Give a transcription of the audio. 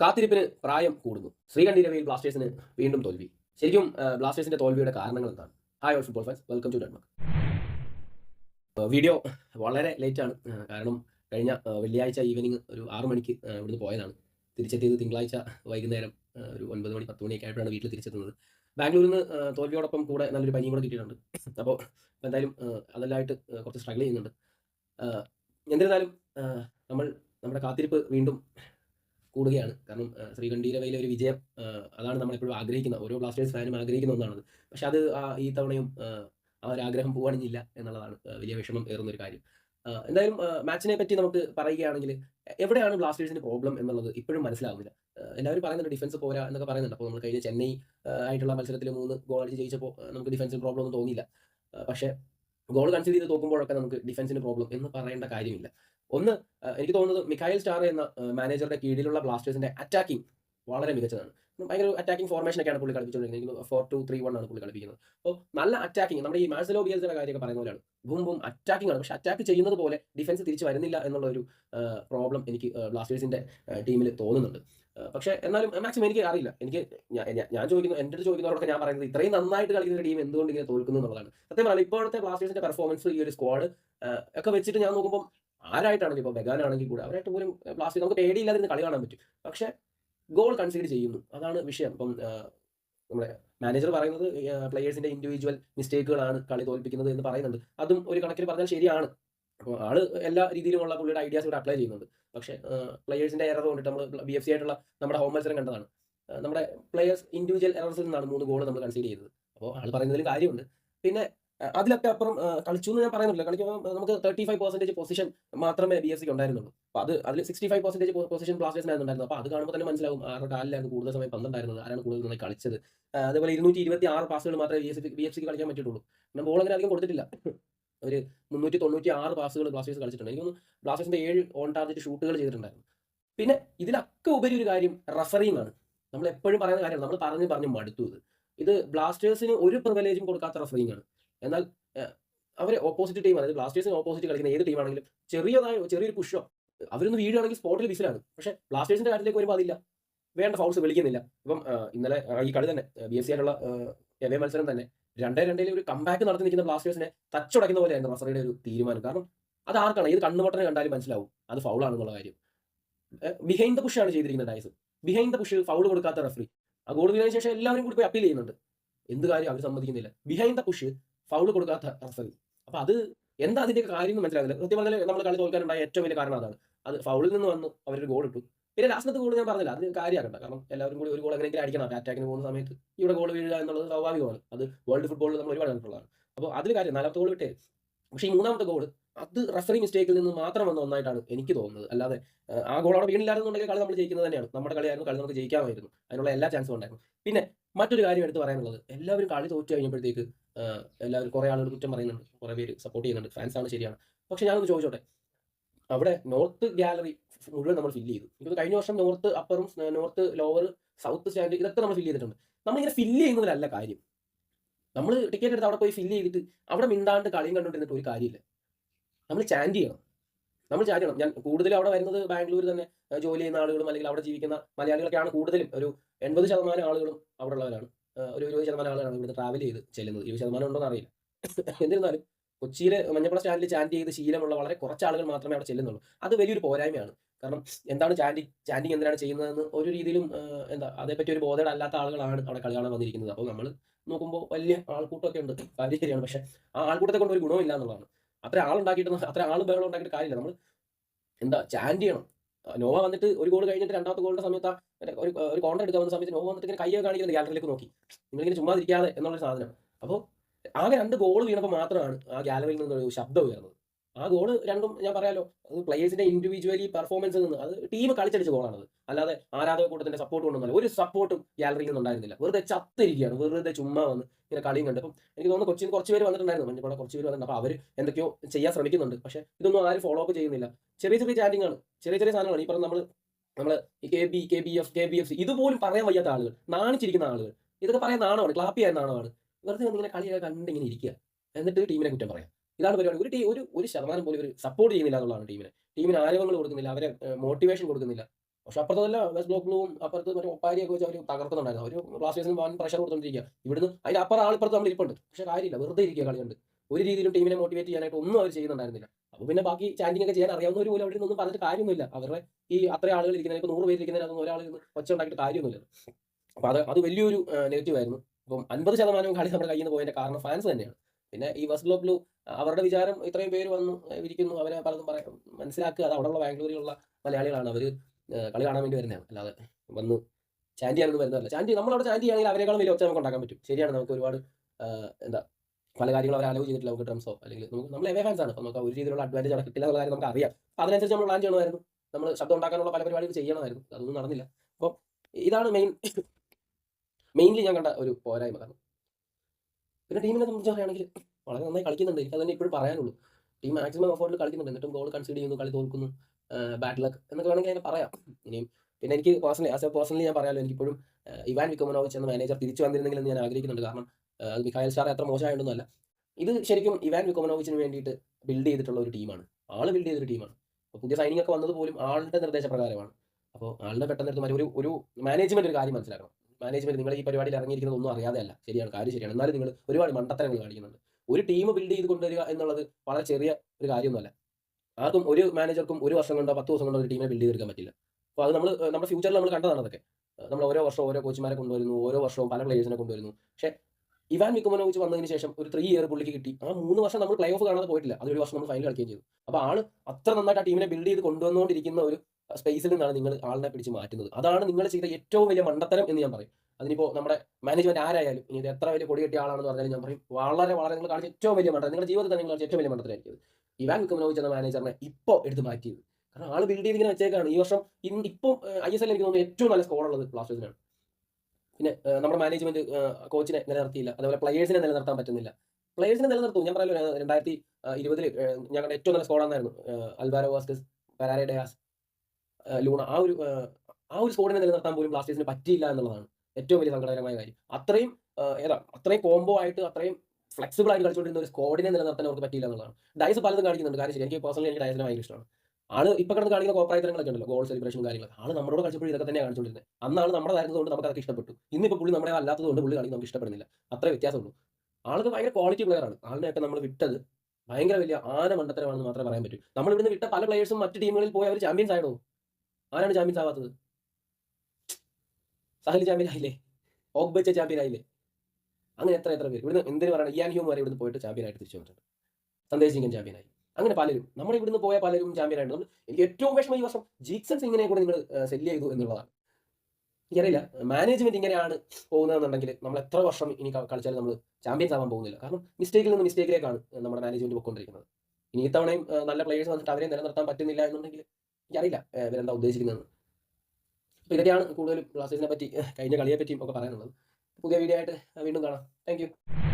കാത്തിരിപ്പിന് പ്രായം കൂടുന്നു. ശ്രീകണ്ഠീരവയിൽ ബ്ലാസ്റ്റേഴ്സിന് വീണ്ടും തോൽവി. ശരിക്കും ബ്ലാസ്റ്റേഴ്സിന്റെ തോൽവിയുടെ കാരണങ്ങൾ എന്താണ്? Hi all football fans welcome to Denmark video വളരെ ലേറ്റ് ആണ്. കാരണം കഴിഞ്ഞ വെള്ളിയാഴ്ച ഈവനിങ് ഒരു ആറ് മണിക്ക് ഇവിടുന്ന് പോയതാണ്. തിരിച്ചെത്തിയത് തിങ്കളാഴ്ച വൈകുന്നേരം ഒരു ഒൻപത് മണി പത്ത് മണിയൊക്കെ ആയിട്ടാണ് വീട്ടിൽ തിരിച്ചെത്തുന്നത്. ബാംഗ്ലൂരിൽ നിന്ന് തോൽവിയോടൊപ്പം കൂടെ നല്ലൊരു പനിയും കൂടെ കിട്ടിയിട്ടുണ്ട്. അപ്പോൾ എന്തായാലും അതെല്ലാമായിട്ട് കുറച്ച് സ്ട്രഗിൾ ചെയ്യുന്നുണ്ട്. എന്നിരുന്നാലും നമ്മൾ നമ്മുടെ കാത്തിരിപ്പ് വീണ്ടും കൂടുകയാണ്. കാരണം ശ്രീകണ്ഠീരവയിലെ ഒരു വിജയം അതാണ് നമ്മളെപ്പോഴും ആഗ്രഹിക്കുന്ന ഓരോ ബ്ലാസ്റ്റേഴ്സ് ഫാനും ആഗ്രഹിക്കുന്ന ഒന്നാണത്. പക്ഷെ അത് ഈ തവണയും ആ, ഒരു ആഗ്രഹം പോവാണില്ല എന്നുള്ളതാണ് വലിയ വിഷമം ഏറുന്ന ഒരു കാര്യം എന്തായാലും മാച്ചിനെ പറ്റി നമുക്ക് പറയുകയാണെങ്കിൽ എവിടെയാണ് ബ്ലാസ്റ്റേഴ്സിന്റെ പ്രോബ്ലം എന്നുള്ളത് ഇപ്പോഴും മനസ്സിലാവുന്നില്ല. എല്ലാവരും പറയുന്നുണ്ട് ഡിഫൻസ് പോരാ എന്നൊക്കെ പറയുന്നുണ്ട്. അപ്പോൾ നമ്മൾ കഴിഞ്ഞ ചെന്നൈ ആയിട്ടുള്ള മത്സരത്തിൽ മൂന്ന് ഗോൾ അടിച്ച് ജയിച്ചപ്പോൾ നമുക്ക് ഡിഫൻസിന് പ്രോബ്ലം ഒന്നും തോന്നിയില്ല. പക്ഷേ ഗോൾ കൺസിഡർ ചെയ്ത് തോക്കുമ്പോഴൊക്കെ നമുക്ക് ഡിഫൻസിന് പ്രോബ്ലം എന്ന് പറയേണ്ട കാര്യമില്ല. ഒന്ന് എനിക്ക് തോന്നുന്നത് മിഖായൽ സ്റ്റാർ എന്ന മാനേജറുടെ കീഴിലുള്ള ബ്ലാസ്റ്റേഴ്സിന്റെ അറ്റാക്കിംഗ് വളരെ മികച്ചതാണ്. ഭയങ്കര അറ്റാക്കിംഗ് ഫോർമേഷൻ ഒക്കെയാണ് പുള്ളി കളിപ്പിച്ചുകൊണ്ടിരിക്കുന്നത് ഫോർ ടു ത്രീ വൺ ആണ് പുള്ളി കളിപ്പിക്കുന്നത്. അപ്പോൾ നല്ല അറ്റാക്കിംഗ് നമ്മുടെ ഈ മാർസലോ ബിയൽസിന്റെ കാര്യമൊക്കെ പറയുന്ന പോലെയാണ്. ബും ബും അറ്റാക്കിംഗ് ആണ്. പക്ഷെ അറ്റാക്ക് ചെയ്യുന്നത് പോലെ ഡിഫൻസ് തിരിച്ചു വരുന്നില്ല എന്നുള്ള ഒരു പ്രോബ്ലം എനിക്ക് ബ്ലാസ്റ്റേഴ്സിന്റെ ടീമിൽ തോന്നുന്നുണ്ട്. പക്ഷേ എന്നാലും മാക്സിമം എനിക്ക് അറിയില്ല. എനിക്ക് ഞാൻ ചോദിക്കുന്നു എന്റെ അടുത്ത് ചോദിക്കുന്നവരോടൊക്കെ ഞാൻ പറയുന്നത് ഇത്രയും നന്നായിട്ട് കളിക്കുന്ന ടീം എന്തുകൊണ്ട് ഇങ്ങനെ തോൽക്കുന്നു എന്നുള്ളതാണ്. സത്യം പറഞ്ഞാൽ ഇപ്പോഴത്തെ ബ്ലാസ്റ്റേഴ്സിന്റെ പെർഫോമൻസ് ഈ ഒരു സ്ക്വാഡ് ഒക്കെ വെച്ചിട്ട് ഞാൻ നോക്കുമ്പോൾ ആരായിട്ടാണെങ്കിലും ഇപ്പോൾ ബെഗാനാണെങ്കിൽ കൂടെ അവരായിട്ട് പോലും ബ്ലാസ്റ്റ് നമുക്ക് പേടിയില്ലാതിരുന്ന് കളി കാണാൻ പറ്റും. പക്ഷേ ഗോൾ കൺസിഡർ ചെയ്യുന്നു. അതാണ് വിഷയം. ഇപ്പം നമ്മുടെ മാനേജർ പറയുന്നത് പ്ലെയേഴ്സിന്റെ ഇൻഡിവിജ്വൽ മിസ്റ്റേക്കുകളാണ് കളി തോൽപ്പിക്കുന്നത് എന്ന് പറയുന്നുണ്ട്. അതും ഒരു കണക്കിൽ പറഞ്ഞാൽ ശരിയാണ്. അപ്പോൾ ആൾ എല്ലാ രീതിയിലുമുള്ള പുള്ളിയുടെ ഐഡിയാസ് ഇവിടെ അപ്ലൈ ചെയ്യുന്നുണ്ട്. പക്ഷേ പ്ലെയേഴ്സിന്റെ എറർ കൊണ്ടിട്ട് നമ്മൾ ബി എഫ് സി ആയിട്ടുള്ള നമ്മുടെ ഹോം മത്സരം കണ്ടതാണ്. നമ്മുടെ പ്ലെയേഴ്സ് ഇൻഡിവിജ്വൽ എറർസിൽ നിന്നാണ് മൂന്ന് ഗോൾ നമ്മൾ കൺസീഡ് ചെയ്തത്. അപ്പോൾ ആൾ പറയുന്നതിലും കാര്യമുണ്ട്. പിന്നെ അതിലൊക്കെ അപ്പുറം കളിച്ചു എന്ന് ഞാൻ പറയുന്നില്ല. കളിക്കുമ്പോൾ നമുക്ക് തേർട്ടി ഫൈവ് പെർസെന്റേജ് പൊസിഷൻ മാത്രമേ ബി എസ് സിക്ക് ഉണ്ടായിരുന്നുള്ളൂ. അപ്പോൾ അത് അതിൽ സിക്സ്റ്റി ഫൈവ് പെർസെന്റേജ് പൊസിഷൻ ബ്ലാസ്റ്റേഴ്സിനായിരുന്നു അപ്പോൾ അത് കാണുമ്പോൾ തന്നെ മനസ്സിലാവും ആരുടെ കാലിലാണ് കൂടുതൽ സമയം പന്തുണ്ടായിരുന്നത് ആരാണ് കൂടുതൽ നന്നായി കളിച്ചത്. അതേപോലെ ഇരുന്നൂറ്റി ഇരുപത്തി ആറ് പാസുകൾ മാത്രമേ ബി എസ് ബി എഫ് സിക്ക് കളിക്കാൻ പറ്റിയിട്ടുള്ളൂ. നമ്മൾ ബോൾ അങ്ങനെ അധികം കൊടുത്തിട്ടില്ല. ഒരു മുന്നൂറ്റി തൊണ്ണൂറ്റി ആറ് പാസുകൾ ബ്ലാസ്റ്റേഴ്സ് കളിച്ചിട്ടുണ്ട്. എനിക്ക് ബ്ലാസ്റ്റേഴ്സിന്റെ ഏഴ് ഓൺ ടാർജറ്റ് ഷൂട്ടുകൾ ചെയ്തിട്ടുണ്ടായിരുന്നു. പിന്നെ ഇതിലൊക്കെ ഉപരി ഒരു കാര്യം റഫറിങ് ആണ്. നമ്മൾ എപ്പോഴും പറയുന്ന കാര്യമാണ്. നമ്മൾ പറഞ്ഞ് പറഞ്ഞ് മടുത്തു ഇത്. ബ്ലാസ്റ്റേഴ്സിന് ഒരു പ്രിവലേജും കൊടുക്കാത്ത റഫറിങ് ആണ്. എന്നാൽ അവർ ഓപ്പോസിറ്റ് ടീം അതായത് ബ്ലാസ്റ്റേഴ്സിന് ഓപ്പോസിറ്റ് കളിക്കുന്ന ഏത് ടീമാണെങ്കിലും ചെറിയതായ ചെറിയൊരു പുഷോ അവരൊന്ന് വീഴുകയാണെങ്കിൽ സ്പോട്ടിൽ വിസിലാണ്. പക്ഷേ ബ്ലാസ്റ്റേഴ്സിന്റെ കാര്യത്തിലേക്ക് വരുമ്പോൾ അതില്ല. വേണ്ട ഫൗൾസ് വിളിക്കുന്നില്ല. ഇപ്പം ഇന്നലെ ഈ കളി തന്നെ ബി എഫ് സി ആയിട്ടുള്ള എവേ മത്സരം തന്നെ രണ്ടേ രണ്ടേ ഒരു കമ്പാക്ക് നടത്തി നിൽക്കുന്ന ബ്ലാസ്റ്റേഴ്സിനെ ടച്ചുടയ്ക്കുന്ന പോലെയായിരുന്നു റഫറിയുടെ ഒരു തീരുമാനം. കാരണം അത് ആർക്കാണ്? ഏത് കണ്ണുമട്ടനെ കണ്ടാലും മനസ്സിലാവും. അത് ഫൗളാണെന്നുള്ള കാര്യം. ബിഹൈൻഡ് ദ പുഷാണ് ചെയ്തിരിക്കുന്നത് Diaz behind the push foul കൊടുക്കാത്ത റഫറി ആ ഗോൾ വീണതിന് ശേഷം എല്ലാവരും കൂടി പോയി അപ്പീൽ ചെയ്യുന്നുണ്ട്. എന്ത് കാര്യം അവർ സമ്മതിക്കുന്നില്ല. ബിഹൈൻഡ് ദ പുഷ് ഫൗൾ കൊടുക്കാത്ത റഫറി അപ്പൊ അത് എന്താ അതിന്റെ കാര്യം എന്ന് മനസ്സിലാകുന്നില്ല. സത്യം പറഞ്ഞാൽ നമ്മൾ കളി തോൽക്കാനുണ്ടായ ഏറ്റവും വലിയ കാരണം അതാണ്. അത് ഫൗളിൽ നിന്ന് വന്നു അവരൊരു ഗോൾ ഇട്ടു. പിന്നെ ലാസ്റ്റത്തെ ഗോൾ ഞാൻ പറഞ്ഞില്ല. അതിന് കാര്യമാക്കണ്ട കാരണം എല്ലാവരും കൂടി ഒരു ഗോൾ എങ്ങനെയെങ്കിലും അടിക്കണം അറ്റാക്കിന് പോകുന്ന സമയത്ത് ഇവിടെ ഗോൾ വീഴുക എന്നുള്ളത് സ്വാഭാവികമാണ്. അത് വേൾഡ് ഫുട്ബോളിൽ നമ്മൾ ഒരുപാട് കണ്ടിട്ടുള്ളതാണ്. അപ്പോൾ അതിൽ കാര്യം നാലാമത്തെ ഗോൾ വിട്ടേ. പക്ഷേ ഈ മൂന്നാമത്തെ ഗോൾ അത് റഫറി മിസ്റ്റേക്കിൽ നിന്ന് മാത്രം വന്ന ഒന്നായിട്ടാണ് എനിക്ക് തോന്നുന്നത്. അല്ലാതെ ആ, ഗോൾ അവിടെ വീണില്ലായിരുന്നുണ്ടെങ്കിൽ കളി നമ്മൾ ജയിക്കുന്നത് തന്നെയാണ്. നമ്മുടെ കളിയായിരുന്നു കളി നമുക്ക് ജയിക്കാമായിരുന്നു. അതിനുള്ള എല്ലാ ചാൻസും ഉണ്ടായിരുന്നു. പിന്നെ മറ്റൊരു കാര്യം എടുത്ത് പറയാനുള്ളത്. എല്ലാവരും കളി തോറ്റു കഴിഞ്ഞപ്പോഴത്തേക്ക് എല്ലാവരും കുറേ ആളുകൾ കുറ്റം പറയുന്നുണ്ട്. കുറേ പേര് സപ്പോർട്ട് ചെയ്യുന്നുണ്ട്. ഫാൻസാണ് ശരിയാണ്. പക്ഷെ ഞാനൊന്ന് ചോദിച്ചോട്ടെ? അവിടെ നോർത്ത് ഗാലറി മുഴുവൻ നമ്മൾ ഫില്ല് ചെയ്തു. ഇപ്പോൾ കഴിഞ്ഞ വർഷം നോർത്ത് അപ്പറും നോർത്ത് ലോവർ സൗത്ത് സ്റ്റാൻഡ് ഇതൊക്കെ നമ്മൾ ഫില്ല് ചെയ്തിട്ടുണ്ട്. നമ്മളിങ്ങനെ ഫില്ല് ചെയ്യുന്നതിലല്ല കാര്യം. നമ്മൾ ടിക്കറ്റ് എടുത്ത് അവിടെ പോയി ഫില്ല് ചെയ്തിട്ട് അവിടെ മിണ്ടാണ്ട് കളിയും കണ്ടുകൊണ്ടിരുന്നിട്ട് ഒരു കാര്യമില്ല. നമ്മൾ ചാൻഡ് ചെയ്യണം. നമ്മൾ ചാൻഡ് ചെയ്യണം. ഞാൻ കൂടുതലും അവിടെ വരുന്നത് ബാംഗ്ലൂർ തന്നെ ജോലി ചെയ്യുന്ന ആളുകളും അല്ലെങ്കിൽ അവിടെ ജീവിക്കുന്ന മലയാളികളൊക്കെയാണ് കൂടുതലും ഒരു എൺപത് ശതമാനം ആളുകളും അവിടെ ഉള്ളവരാണ് ഒരു ഇരുപത് ശതമാനം ആളുകളാണ് ഇവിടെ ട്രാവൽ ചെയ്ത് ചെല്ലുന്നത്. ഇരുപത് ശതമാനം ഉണ്ടോ എന്ന് അറിയില്ല. എന്നിരുന്നാലും കൊച്ചിയിലെ മഞ്ഞപ്പള സ്റ്റാൻഡിൽ ചാൻഡ് ചെയ്ത് ശീലമുള്ള വളരെ കുറച്ച് ആളുകൾ മാത്രമേ അവിടെ ചെല്ലുന്നുള്ളൂ. അത് വലിയൊരു പോരായ്മയാണ്. കാരണം എന്താണ് ചാൻഡി ചാൻഡിങ് എന്തിനാണ് ചെയ്യുന്നതെന്ന് ഒരു രീതിയിലും എന്താ അതേപ്പറ്റി ഒരു ബോധം അല്ലാത്ത ആളുകളാണ് അവിടെ കളി കാണാൻ വന്നിരിക്കുന്നത്. അപ്പോൾ നമ്മൾ നോക്കുമ്പോൾ വലിയ ആൾക്കൂട്ടമൊക്കെ ഉണ്ട്. കാര്യം ശരിയാണ്. പക്ഷേ ആ ആൾക്കൂട്ടത്തെ കൊണ്ട് ഒരു ഗുണമില്ല എന്നുള്ളതാണ്. അത്ര ആളുണ്ടാക്കിയിട്ട് അത്ര ആൾ ബഹളം ഉണ്ടാക്കിയിട്ട് കാര്യമില്ല. നമ്മൾ എന്താ ചാൻഡ് ചെയ്യണം. നോവ വന്നിട്ട് ഒരു ഗോൾ കഴിഞ്ഞിട്ട് രണ്ടാമത്തെ ഗോളിന്റെ സമയത്ത് ഒരു ഒരു കോണ്ടർ എടുക്കാൻ വന്ന സമയത്ത് നോവ വന്നിട്ട് ഇങ്ങനെ കയ്യൊക്കെ കാണിക്കുന്നത് ഗാലറിയിലേക്ക് നോക്കി. നിങ്ങളിങ്ങനെ ചുമ്മാതിരിക്കാതെ എന്നുള്ള സാധനം. അപ്പോൾ ആകെ രണ്ട് ഗോൾ വീണപ്പോൾ മാത്രമാണ് ആ ഗാലറിയിൽ നിന്നൊരു ശബ്ദം ഉയർന്നത്. ആ ഗോൾ രണ്ടും ഞാൻ പറയാലോ അത് പ്ലേയേഴ്സിന്റെ ഇൻഡിവിജ്വലി പെർഫോമൻസിൽ നിന്ന് അത് ടീം കളിച്ചടിച്ച ഗോളാണത് അല്ലാതെ ആരാധക കൂട്ടത്തിന്റെ സപ്പോർട്ട് കൊണ്ടൊന്നല്ല ഒരു സപ്പോർട്ടും ഗാലറിയിൽ നിന്ന് ഉണ്ടായിരുന്നില്ല. വെറുതെ ചത്തിരിക്കുകയാണ്. വെറുതെ ചുമ്മാ വന്ന് ഇങ്ങനെ കളിയും കണ്ട്. അപ്പം എനിക്ക് തോന്നുന്നു കൊച്ചിയിൽ കുറച്ച് പേര് വന്നിട്ടുണ്ടായിരുന്നു. മഞ്ഞപ്പുറ കുറച്ച് പേര് വന്നിട്ടുണ്ട്. അപ്പോൾ അവർ എന്തൊക്കെയോ ചെയ്യാൻ ശ്രമിക്കുന്നുണ്ട്. പക്ഷേ ഇതൊന്നും ആരും ഫോളോ അപ്പ് ചെയ്യുന്നില്ല. ചെറിയ ചെറിയ ചാറ്റിംഗ് ആണ്. ചെറിയ ചെറിയ സാധനങ്ങളാണ്. ഈ പറഞ്ഞ നമ്മൾ നമ്മൾ K B K B F K B F C ഇതുപോലും പറയാൻ വയ്യാത്ത ആളുകൾ നാണിച്ചിരിക്കുന്ന ആളുകൾ. ഇതൊക്കെ പറയാൻ നാണമാണ്. ക്ലാപ്പ് ചെയ്യാൻ നാണമാണ്. വെറുതെ ഇങ്ങനെ കളിയൊക്കെ കണ്ടിങ്ങനെ ഇരിക്കുക. എന്നിട്ട് ടീമിനെ കുറ്റം പറയാം. ഇതാണ് പരിപാടി. ഒരു ടീം ഒരു ഒരു ശതമാനം പോലും ഒരു സപ്പോർട്ട് ചെയ്യുന്നില്ല എന്നുള്ളതാണ് ടീമിനെ. ടീമിന് ആരോഗ്യങ്ങൾ കൊടുക്കുന്നില്ല? അവരെ മോട്ടിവേഷൻ കൊടുക്കുന്നില്ല. പക്ഷെ അപ്പുറത്തല്ല വെസ്റ്റ് ബ്ലോക്കിലും അപ്പുറത്ത് മറ്റേ ഒപ്പാരിയൊക്കെ വെച്ച് അവർ തകർക്കുന്നുണ്ടായിരുന്നു. അവർ ബ്ലാസ്റ്റേഴ്സിന് വൻ പ്രഷർ കൊടുത്തോണ്ടിരിക്കുക ഇവിടുന്ന് അതിന്റെ അപ്പുറം ആളിപ്പുറത്ത് നമ്മൾ ഇരിപ്പുണ്ട്. പക്ഷെ കാര്യമില്ല. വെറുതെ ഇരിക്കുക കളിയുണ്ട് ഒരു രീതിയിലും ടീമിനെ മോട്ടിവേറ്റ് ചെയ്യാനായിട്ട് ഒന്നും അവർ ചെയ്യുന്നുണ്ടായിരുന്നില്ല. അപ്പോൾ പിന്നെ ബാക്കി ചാൻഡിങ് ഒക്കെ ചെയ്യാൻ അറിയാവുന്നവർ പോലും അവിടെ നിന്നൊന്നും പറഞ്ഞിട്ട് കാര്യമൊന്നുമില്ല. അവരുടെ ഈ അത്ര ആളുകൾ ഇരിക്കുന്നതിന് ഇപ്പോൾ നൂറ് പേര് ഇരിക്കുന്നതിനകത്ത് ഒരാൾ ഒച്ച കാര്യമൊന്നുമില്ല. അപ്പോൾ അത് അത് വലിയൊരു നെഗറ്റീവ് ആയിരുന്നു. അപ്പം അൻപത് ശതമാനവും കളി നമ്മുടെ കയ്യിൽ നിന്ന് പോയതിന്റെ കാരണം ഫാൻസ് തന്നെയാണ്. പിന്നെ ഈ വെസ്റ്റ് അവരുടെ വിചാരം ഇത്രയും പേര് വന്നു ഇരിക്കുന്നു. അവരെ പലതും പറയാം മനസ്സിലാക്കുക. അത് അവിടെയുള്ള ബാംഗ്ലൂരിലുള്ള മലയാളികളാണ്. അവർ കളി കാണാൻ വേണ്ടി വരുന്നതാണ്. അല്ലാതെ വന്ന് ചാൻഡി ആണെന്ന് വരുന്നതല്ല. ചാൻഡി നമ്മളവിടെ ചാൻഡി ആണെങ്കിൽ അവരെക്കാളും വലിയ ഒച്ച നമുക്ക് ഉണ്ടാക്കാൻ പറ്റും. ശരിയാണ്. നമുക്ക് ഒരുപാട് എന്താ പല കാര്യങ്ങളും അവർ ചെയ്തിട്ടില്ല. നമുക്ക് ഡ്രംസോ അല്ലെങ്കിൽ നമുക്ക് നമ്മൾ എവേ ഫാൻസ് ആണ്. അപ്പോൾ നമുക്ക് ഒരു രീതിയിലുള്ള അഡ്വാന്റേജ് അവിടെ കിട്ടില്ല എന്നുള്ള കാര്യം നമുക്ക് അറിയാം. അതിനനുസരിച്ച് നമ്മൾ പ്ലാൻ ചെയ്യണമായിരുന്നു നമ്മൾ ശബ്ദം ഉണ്ടാക്കാനുള്ള പല പരിപാടികൾ ചെയ്യണമായിരുന്നു. അതൊന്നും നടന്നില്ല. അപ്പോൾ ഇതാണ് മെയിൻ മെയിൻലി ഞാൻ കണ്ട ഒരു പോരായ്മ കാരണം. പിന്നെ ടീമിനെ സംബന്ധിച്ച് പറയുകയാണെങ്കിൽ വളരെ നന്നായി കളിക്കുന്നുണ്ട്. എനിക്ക് തന്നെ ഇപ്പോഴും പറയാനുള്ളൂ. ടീം മാക്സിമം എഫോർട്ടിൽ കളിക്കുന്നുണ്ട്. എന്നിട്ടും ഗോൾ കൺസീഡ് ചെയ്യുന്നു കളി തോൽക്കുന്നു ബാഡ് ലക്ക് എന്നൊക്കെ വേണമെങ്കിൽ അതിനെ പറയാം. ഇനിയും പിന്നെ എനിക്ക് പേഴ്സണലി ആസ് എ പേഴ്സണലി ഞാൻ പറയാമല്ലോ എനിക്കിപ്പോഴും ഇവാൻ വിക്കോമനോവിച്ച് എന്ന മാനേജർ തിരിച്ചു വന്നിരുന്നെങ്കിൽ എന്ന് ഞാൻ ആഗ്രഹിക്കുന്നുണ്ട്. കാരണം അത് മിഖായൽ സ്റ്റാർ അത്ര മോശമായിട്ടൊന്നുമല്ല. ഇത് ശരിക്കും ഇവാൻ വിക്കോമനോവിച്ചിന് വേണ്ടിയിട്ട് ബിൽഡ് ചെയ്തിട്ടുള്ള ഒരു ടീമാണ് ആൾ ബിൽഡ് ചെയ്തൊരു ടീമാണ് അപ്പോൾ പുതിയ സൈനിങ് ഒക്കെ വന്നത് പോലും ആളുടെ നിർദ്ദേശപ്രകാരമാണ്. അപ്പോൾ ആളുടെ പെട്ടെന്ന് എടുത്ത് ഒരു ഒരു മാനേജ്മെന്റ് ഒരു കാര്യം മനസ്സിലാക്കണം. മാനേജ്മെന്റ് നിങ്ങൾ ഈ പരിപാടിയിൽ ഇറങ്ങിയിരിക്കുന്നത് ഒന്നും അറിയാതെ അല്ല ശരിയാണ് കാര്യം ശരിയാണ്. എന്നാലും നിങ്ങൾ ഒരുപാട് മണ്ടത്തരങ്ങൾ കാണിക്കുന്നുണ്ട്. ഒരു ടീം ബിൽഡ് ചെയ്ത് കൊണ്ടുവരിക എന്നുള്ളത് വളരെ ചെറിയ ഒരു കാര്യമൊന്നുമല്ല. ആർക്കും ഒരു മാനേജർക്കും ഒരു വർഷം കൊണ്ടോ പത്ത് ദിവസം കൊണ്ടോ ഒരു ടീമിനെ ബിൽഡ് ചെയ്തെടുക്കാൻ പറ്റില്ല. അപ്പോൾ അത് നമ്മൾ നമ്മുടെ ഫ്യൂച്ചറിൽ നമ്മൾ കണ്ടതാണ് അതൊക്കെ. നമ്മൾ ഓരോ വർഷവും ഓരോ കോച്ചുമാരെ കൊണ്ടുവരുന്നു ഓരോ വർഷവും പല പ്ലേയേഴ്സിനെ കൊണ്ടുവരുന്നു. പക്ഷേ ഇവാൻ വിക്കുമനോവിച്ച് വന്നതിന് ശേഷം ഒരു ത്രീ ഇയർ പുള്ളിക്ക് കിട്ടി. ആ മൂന്ന് വർഷം നമ്മൾ പ്ലേ ഓഫ് കാണാതെ പോയിട്ടില്ല. അതൊരു വർഷം നമ്മൾ ഫൈനൽ കളിക്കുകയും ചെയ്തു. അപ്പോൾ ആൾ അത്ര നന്നായിട്ട് ആ ടീമിനെ ബിൽഡ് ചെയ്ത് കൊണ്ടുവന്നുകൊണ്ടിരിക്കുന്ന ഒരു സ്പേസിൽ നിന്നാണ് നിങ്ങൾ ആളിനെ പിടിച്ച് മാറ്റുന്നത്. അതാണ് നിങ്ങൾ ചെയ്ത ഏറ്റവും വലിയ മണ്ടത്തരം എന്ന് ഞാൻ പറയും. അതിനിപ്പോൾ നമ്മുടെ മാനേജ്മെന്റ് ആരായാലും ഇനി ഇത് എത്ര വലിയ കൊടി കെട്ടിയ ആളാണെന്ന് പറഞ്ഞാലും ഞാൻ പറയും വളരെ വളരെ നിങ്ങൾ കാണിച്ച ഏറ്റവും വലിയ മണ്ടത്തരം നിങ്ങളുടെ ജീവിതത്തിൽ നിങ്ങൾ ഏറ്റവും വലിയ മണ്ടത്തരമായിരിക്കും. ഇവാൻ വിക്കുമനോവിച്ച് എന്ന മാനേജറിനെ ഇപ്പോൾ എടുത്ത് മാറ്റിയത്. കാരണം ആൾ ബിൽഡ് ചെയ്തിങ്ങനെ വെച്ചേക്കാണ്. ഈ വർഷം ഇന്ന് ഇപ്പം ഐ എസ് എൽ എനിക്ക് തോന്നുന്നു ഏറ്റവും നല്ല സ്കോർ ഉള്ളത് ബ്ലാസ്റ്റേഴ്സിനാണ്. പിന്നെ നമ്മുടെ മാനേജ്മെന്റ് കോച്ചിനെ നിലനിർത്തിയില്ല. അതുപോലെ പ്ലെയേഴ്സിനെ നിലനിർത്താൻ പറ്റുന്നില്ല. പ്ലെയേഴ്സിനെ നിലനിർത്തും. ഞാൻ പറയാലോ രണ്ടായിരത്തി ഇരുപതിൽ ഞങ്ങളുടെ ഏറ്റവും നല്ല സ്കോഡാന്നായിരുന്നു അൽവാരോ വാസ്കസ് പരാരെ ഡയാസ് ഏഹ്, ലൂണ ആ ഒരു ആ ഒരു സ്കോഡിനെ നിലനിർത്താൻ പോലും ബ്ലാസ്റ്റേഴ്സിന് പറ്റിയില്ല എന്നുള്ളതാണ് ഏറ്റവും വലിയ സങ്കടകരമായ കാര്യം. അത്രയും ഏതാ അത്രയും കോംബോ ആയിട്ട് അത്രയും ഫ്ലെക്സിബിൾ ആയിട്ട് കളിച്ചുകൊണ്ടിരുന്ന ഒരു സ്കോഡിനെ നിലനിർത്താൻ അവർക്ക് പറ്റിയില്ല എന്നുള്ളതാണ്. ഡൈസ് പലതും കാണിക്കുന്നുണ്ട്. കാര്യം ശരി എനിക്ക് പേഴ്സണലി എനിക്ക് ഡയസിനെ ഭയങ്കര ഇഷ്ടമാണ്. ആൾ ഇപ്പൊ കിടന്ന് കാണിക്കുന്ന കോപ്രായത്തരങ്ങളൊക്കെ ഉണ്ടല്ലോ ഗോൾ സെലിബ്രേഷൻ കാര്യങ്ങൾ ആൾ നമ്മളോട് കളിച്ചപ്പോൾ ഇതൊക്കെ തന്നെ കാണിച്ചുകൊണ്ടിരുന്നത്. അന്നാണ് നമ്മുടെ ആയിരുന്നതുകൊണ്ട് നമുക്ക് അതൊക്കെ ഇഷ്ടപ്പെട്ടു. ഇന്നിപ്പോൾ പുള്ളി നമ്മുടെ അല്ലാത്തതുകൊണ്ട് പുള്ളി കളി നമുക്ക് ഇഷ്ടപ്പെടുന്നില്ല. അത്രേ വ്യത്യാസമുള്ളൂ. ആൾക്ക് ഭയങ്കര ക്വാളിറ്റി പ്ലെയർ ആണ്. ആളിനെയൊക്കെ നമ്മൾ വിട്ടത് ഭയങ്കര വലിയ ആന മണ്ടത്തരമാണെന്ന് മാത്രമേ പറയാൻ പറ്റൂ. നമ്മൾ ഇവിടുന്ന് വിട്ട പല പ്ലേയേഴ്സും മറ്റ് ടീമുകളിൽ പോയി അവർ ചാമ്പ്യൻസ് ആയിടോ ആരാണ് ചാമ്പ്യൻസ് ആവാത്തത്? സഹൽ ചാമ്പ്യൻ ആയില്ലേ? ഓഗ്ബച്ച ചാമ്പ്യൻ ആയില്ലേ? അങ്ങനെ എത്ര എത്ര പേര്? ഇവിടുന്ന് എന്തിനു പറയണം? ഇയാൻ ഹ്യൂം വരെ ഇവിടുന്ന് പോയിട്ട് ചാമ്പ്യൻ ആയിട്ട് തിരിച്ചു വന്നിട്ടുണ്ട്. സന്ദേശ് സിംഗൻ ചാമ്പ്യൻ ആയി. അങ്ങനെ പലരും നമ്മുടെ ഇവിടുന്ന് പോയ പലരും ചാമ്പ്യൻ ആയിട്ട് എനിക്ക് ഏറ്റവും വിഷമം ഈ വർഷം ജീക്സൺ സിംഗിനെ കൂടെ നിങ്ങൾ സെല്ല് ചെയ്തു എന്നുള്ളതാണ്. എനിക്കറിയില്ല മാനേജ്മെന്റ് ഇങ്ങനെയാണ് പോകുന്നതെന്നുണ്ടെങ്കിൽ നമ്മൾ എത്ര വർഷം ഇനി കളിച്ചാലും നമ്മൾ ചാമ്പ്യൻസ് ആവാൻ പോകുന്നില്ല. കാരണം മിസ്റ്റേക്കിൽ നിന്ന് മിസ്റ്റേക്കിലേക്കാണ് നമ്മുടെ മാനേജ്മെന്റ് പോയിക്കൊണ്ടിരിക്കുന്നത്. ഇനി ഇത്തവണയും നല്ല പ്ലേയേഴ്സ് വന്നിട്ട് അവരെ നിലനിർത്താൻ പറ്റുന്നില്ല എന്നുണ്ടെങ്കിൽ എനിക്കറിയില്ല ഇവരെന്താ ഉദ്ദേശിക്കുന്നതെന്ന്. അപ്പോൾ ഇതൊക്കെയാണ് കൂടുതലും ബ്ലാസ്റ്റേഴ്സിനെ പറ്റി കഴിഞ്ഞ കളിയെ പറ്റിയും ഒക്കെ പറയാനുള്ളത്. പുതിയ വീഡിയോ ആയിട്ട് വീണ്ടും കാണാം. താങ്ക്